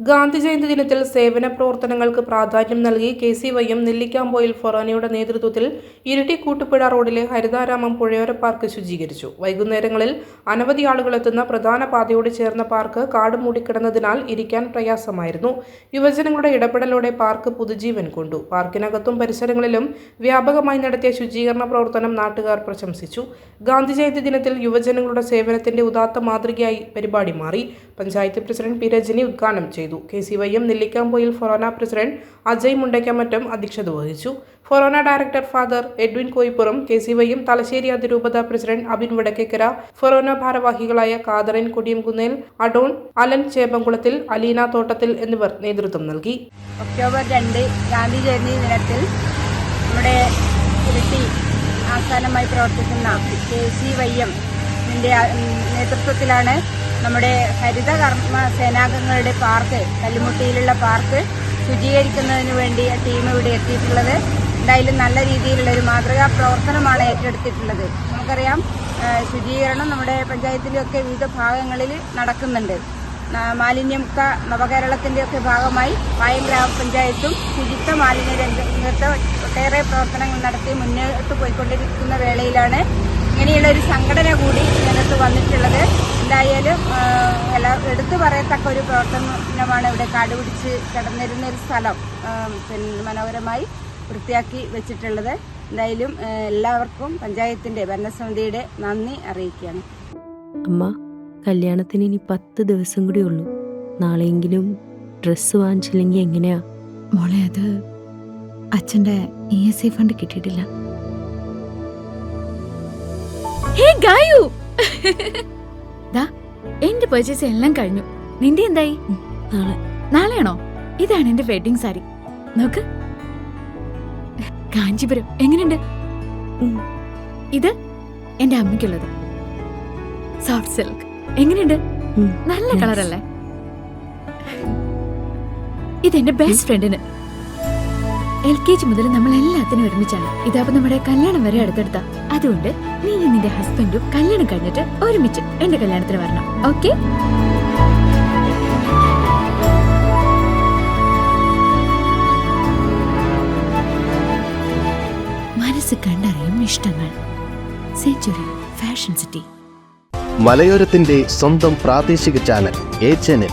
ഗാന്ധി ജയന്തി ദിനത്തിൽ സേവന പ്രവർത്തനങ്ങൾക്ക് പ്രാധാന്യം നൽകി K C Y M Nellikampoyil ഫൊറാനയുടെ നേതൃത്വത്തിൽ ഇരിട്ടി കൂട്ടുപുഴ റോഡിലെ ഹരിതാരാമം പുഴയോര പാർക്ക് ശുചീകരിച്ചു. വൈകുന്നേരങ്ങളിൽ അനവധി ആളുകൾ എത്തുന്ന പ്രധാന പാതയോട് ചേർന്ന പാർക്ക് കാട് മൂടിക്കിടന്നതിനാൽ ഇരിക്കാൻ പ്രയാസമായിരുന്നു. യുവജനങ്ങളുടെ ഇടപെടലോടെ പാർക്ക് പുതുജീവൻ കൊണ്ടു. പാർക്കിനകത്തും പരിസരങ്ങളിലും വ്യാപകമായി നടത്തിയ ശുചീകരണ പ്രവർത്തനം നാട്ടുകാർ പ്രശംസിച്ചു. ഗാന്ധി ജയന്തി ദിനത്തിൽ യുവജനങ്ങളുടെ സേവനത്തിന്റെ ഉദാത്ത മാതൃകയായി പരിപാടി മാറി. പഞ്ചായത്ത് പ്രസിഡന്റ് പി രജനി ഉദ്ഘാടനം ചെയ്തു. K C Y M Nellikampoyil forane president Ajay Mundaykkamattam അധ്യക്ഷത വഹിച്ചു. Forane director father Edwin Koyippuram K C Y M Thalassery അതിരൂപത പ്രസിഡന്റ് അബിൻ വടക്കേക്കര ഫൊറോന ഭാരവാഹികളായ Catherine Kodiyamkunnel Adon Alan Chembamkulathil Aleena Thottathil എന്നിവർ നേതൃത്വം നൽകി. ഒക്ടോബർ രണ്ട് ഗാന്ധി ജയന്തി ദിനത്തിൽ നമ്മുടെ ആസ്ഥാനമായി പ്രവർത്തിക്കുന്ന കെ സി വൈ എം നേതൃത്വത്തിലാണ് നമ്മുടെ ഹരിത കർമ്മ സേനാംഗങ്ങളുടെ പാർക്ക് കല്ലുമുട്ടിയിലുള്ള പാർക്ക് ശുചീകരിക്കുന്നതിന് വേണ്ടി ടീം ഇവിടെ എത്തിയിട്ടുള്ളത്. എന്തായാലും നല്ല രീതിയിലുള്ള ഒരു മാതൃകാ പ്രവർത്തനമാണ് ഏറ്റെടുത്തിട്ടുള്ളത്. നമുക്കറിയാം ശുചീകരണം നമ്മുടെ പഞ്ചായത്തിലൊക്കെ വിവിധ ഭാഗങ്ങളിൽ നടക്കുന്നുണ്ട്. മാലിന്യമുക്ത നവകേരളത്തിന്റെ ഒക്കെ ഭാഗമായി പായം ഗ്രാമപഞ്ചായത്തും ശുചിത്വ മാലിന്യ രംഗത്ത് ഒട്ടേറെ പ്രവർത്തനങ്ങൾ നടത്തി മുന്നോട്ട് പോയിക്കൊണ്ടിരിക്കുന്ന വേളയിലാണ് ഇങ്ങനെയുള്ള ഒരു സംഘടന കൂടി ഇതിനകത്ത് വന്നിട്ടുള്ളത്. എന്തായാലും എല്ലാ എടുത്തു പറയത്തക്ക ഒരു പ്രവർത്തനമാണ് ഇവിടെ കാട് പിടിച്ച് കിടന്നിരുന്ന ഒരു സ്ഥലം പിന്നെ മനോഹരമായി വൃത്തിയാക്കി വെച്ചിട്ടുള്ളത്. എന്തായാലും എല്ലാവർക്കും പഞ്ചായത്തിന്റെ ഭരണസമിതിയുടെ നന്ദി അറിയിക്കുകയാണ്. അമ്മ കല്യാണത്തിന് ഇനി പത്ത് ദിവസം കൂടി ഉള്ളൂ. നാളെയെങ്കിലും ഡ്രസ്സ് വാങ്ങിച്ചില്ലെങ്കിൽ എങ്ങനെയാ? മോളെ അത് അച്ഛന്റെ ഇ എസ് ഐ ഫണ്ട് കിട്ടിയിട്ടില്ല. ഹേ ഗായു. ദാ എന്റെ പർച്ചേസ് എല്ലാം കഴിഞ്ഞു. നിന്റെ എന്തായി? നാളെ. നാളെയാണോ? ഇതാണ് എന്റെ വെഡിങ് സാരി നോക്ക്. കാഞ്ചിപുരം. എങ്ങനെയുണ്ട്. ഇത് എന്റെ അമ്മയ്ക്കുള്ളത്. സോഫ്റ്റ് സിൽക്ക് എങ്ങനെയുണ്ട്? നല്ല. കളറല്ലേ? ഇതെന്റെ ബെസ്റ്റ് ഫ്രണ്ടിന് എൽ കെ ജി മുതൽ നമ്മൾ എല്ലാത്തിനും ഒരുമിച്ചാണ്. ഇതാപ്പം നമ്മുടെ കല്യാണം വരെ അടുത്തെടുത്ത. അതുകൊണ്ട് നീ നിന്റെ ഹസ്ബൻഡും കല്യാണം കഴിഞ്ഞിട്ട് ഒരുമിച്ച് എന്റെ കല്യാണത്തിന് വരണം. ഓക്കെ മനസ്സ് കണ്ടറിയും ഇഷ്ടങ്ങൾ. Century Fashion City. മലയോരത്തിന്റെ സ്വന്തം പ്രാദേശിക ചാനൽ എ ചാനൽ